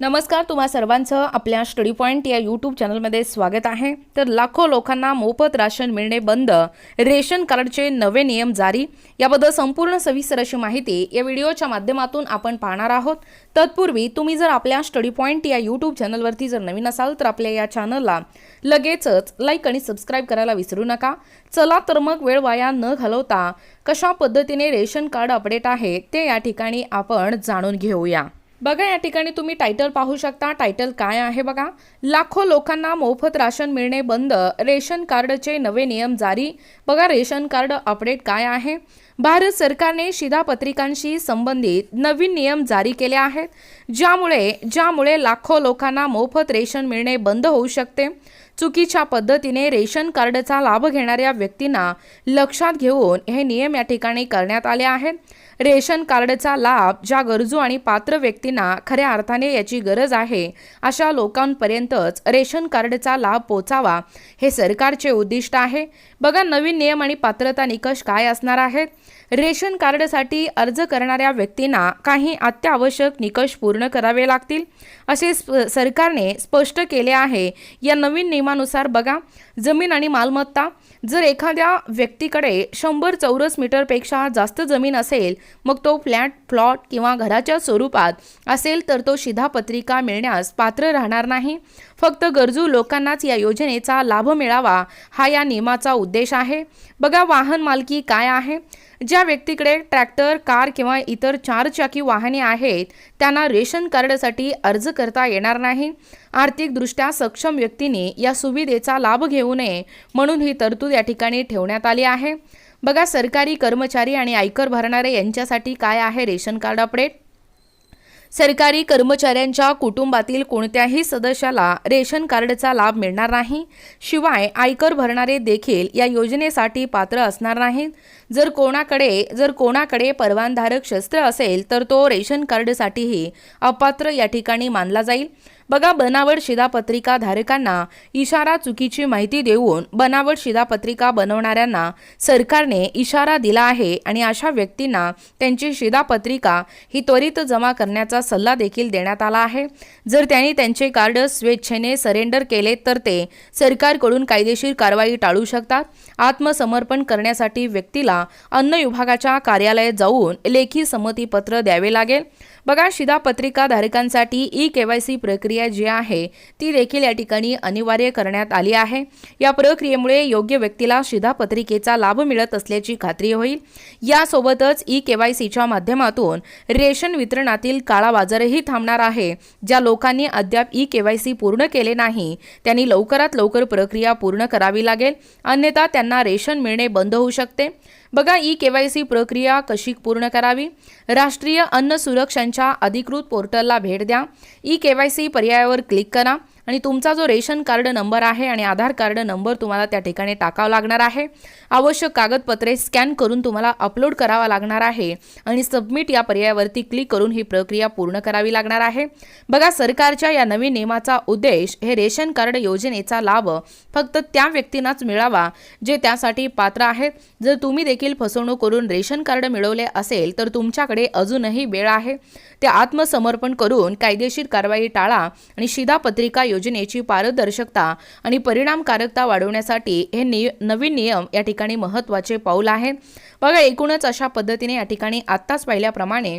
नमस्कार तुम्हा सर्वांचं आपल्या स्टडी पॉईंट या यूट्यूब चॅनलमध्ये स्वागत आहे. तर लाखो लोकांना मोफत राशन मिळणे बंद रेशन कार्डचे नवे नियम जारी याबद्दल संपूर्ण सविस्तर अशी माहिती या व्हिडिओच्या माध्यमातून आपण पाहणार आहोत. तत्पूर्वी तुम्ही जर आपल्या स्टडी पॉईंट या यूट्यूब चॅनलवरती जर नवीन असाल तर आपल्या या चॅनलला लगेचच लाईक आणि सबस्क्राईब करायला विसरू नका. चला तर मग वेळ वाया न घालवता कशा पद्धतीने रेशन कार्ड अपडेट आहे ते या ठिकाणी आपण जाणून घेऊया. बघा या ठिकाणी तुम्ही टायटल पाहू शकता. टायटल काय आहे बघा? लाखो लोकांना मोफत राशन मिळणे बंद. रेशन कार्डचे नवे नियम जारी. बघा रेशन कार्ड अपडेट काय आहे? भारत सरकारने शिधापत्रिकांशी संबंधित नवीन नियम जारी केले आहेत ज्यामुळे ज्यामुळे लाखो लोकांना मोफत रेशन मिळणे बंद होऊ शकते. चुकीच्या पद्धतीने रेशन कार्डचा लाभ घेणाऱ्या व्यक्तींना लक्षात घेऊन हे नियम या ठिकाणी करण्यात आले आहेत. रेशन कार्डचा लाभ ज्या गरजू आणि पात्र व्यक्तींना खऱ्या अर्थाने याची गरज आहे अशा लोकांपर्यंतच रेशन कार्डचा लाभ पोचावा हे सरकारचे उद्दिष्ट आहे. बघा नवीन नियम आणि पात्रता निकष काय असणार आहेत. रेशन कार्डसाठी अर्ज करणाऱ्या व्यक्तींना काही अत्यावश्यक निकष पूर्ण करावे लागतील असे स्प- सरकारने स्पष्ट केले आहे. या नवीन नियमानुसार बघा जमीन आणि मालमत्ता जर एखाद्या व्यक्तीकडे शंभर चौरस मीटरपेक्षा जास्त जमीन असेल मग तो फ्लॅट प्लॉट किंवा घराच्या स्वरूपात असेल तर तो शिधापत्रिका मिळण्यास पात्र राहणार नाही. फक्त गरजू लोकांनाच या योजनेचा लाभ मिळावा हा या नियमाचा उद्देश आहे. बघा वाहन मालकी काय आहे? ज्या व्यक्तीकडे ट्रॅक्टर कार किंवा इतर चारचाकी वाहने आहेत त्यांना रेशन कार्डसाठी अर्ज करता येणार नाही. आर्थिकदृष्ट्या सक्षम व्यक्तीने या सुविधेचा लाभ घेऊ नये म्हणून ही तरतूद या ठिकाणी ठेवण्यात आली आहे. बघा सरकारी कर्मचारी आणि आयकर भरणारे यांच्यासाठी काय आहे रेशन कार्ड अपडेट? सरकारी कर्मचाऱ्यांच्या कुटुंबातील कोणत्याही सदस्याला रेशन कार्डचा लाभ मिळणार नाही. शिवाय आयकर भरणारे देखील या योजनेसाठी पात्र असणार नाहीत. जर कोणाकडे जर कोणाकडे परवानधारक शस्त्र असेल तर तो रेशन कार्डसाठीही अपात्र या ठिकाणी मानला जाईल. बघा बनावट शिधापत्रिका धारकांना इशारा चुकीची माहिती देऊन बनावट शिधापत्रिका बनवणाऱ्यांना सरकारने इशारा दिला आहे आणि अशा व्यक्तींना त्यांची शिधापत्रिका ही त्वरित जमा करण्याचा सल्ला देखील देण्यात आला आहे. जर त्यांनी त्यांचे कार्ड स्वेच्छेने सरेंडर केले तर ते सरकारकडून कायदेशीर कारवाई टाळू शकतात. आत्मसमर्पण करण्यासाठी व्यक्तीला अन्न विभागाच्या कार्यालयात जाऊन लेखी संमतीपत्र द्यावे लागेल. बघा शिधापत्रिका धारकांसाठी ई के वाय सी प्रक्रिया जी आहे ती देखील या ठिकाणी अनिवार्य करण्यात आली आहे. या प्रक्रियेमुळे योग्य व्यक्तीला शिधापत्रिकेचा लाभ मिळत असल्याची खात्री होईल. यासोबतच ई के वाय सीच्या माध्यमातून रेशन वितरणातील काळा बाजारही थांबणार आहे. ज्या लोकांनी अद्याप ई के वाय सी पूर्ण केले नाही त्यांनी लवकरात लवकर प्रक्रिया पूर्ण करावी लागेल. अन्यथा त्यांना रेशन मिळणे बंद होऊ शकते. बघा ई के वाय सी प्रक्रिया कशी पूर्ण करावी? राष्ट्रीय अन्न सुरक्षांच्या अधिकृत पोर्टलला भेट द्या. ई के वाय सी पर्यायावर क्लिक करा. आणि तुमचा जो रेशन कार्ड नंबर आहे आणि आधार कार्ड नंबर तुम्हाला त्या ठिकाणी टाकावा लागणार आहे. आवश्यक कागदपत्रे स्कॅन करून तुम्हाला अपलोड करावा लागणार आहे आणि सबमिट या पर्यायावरती क्लिक करून ही प्रक्रिया पूर्ण करावी लागणार आहे. बघा सरकारच्या या नवीन नियमाचा उद्देश हे रेशन कार्ड योजनेचा लाभ फक्त त्या व्यक्तींनाच मिळावा जे त्यासाठी पात्र आहेत. जर तुम्ही देखील फसवणूक करून रेशन कार्ड मिळवले असेल तर तुमच्याकडे अजूनही वेळ आहे. ते आत्मसमर्पण करून कायदेशीर कारवाई टाळा आणि शिधापत्रिका योजनेची पारदर्शकता आणि परिणामकारकता वाढवण्यासाठी हे नि नवीन नियम या ठिकाणी महत्त्वाचे पाऊल आहे. बघा एकूणच अशा पद्धतीने या ठिकाणी आत्ताच पाहिल्याप्रमाणे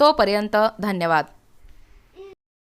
तोपर्यंत धन्यवाद.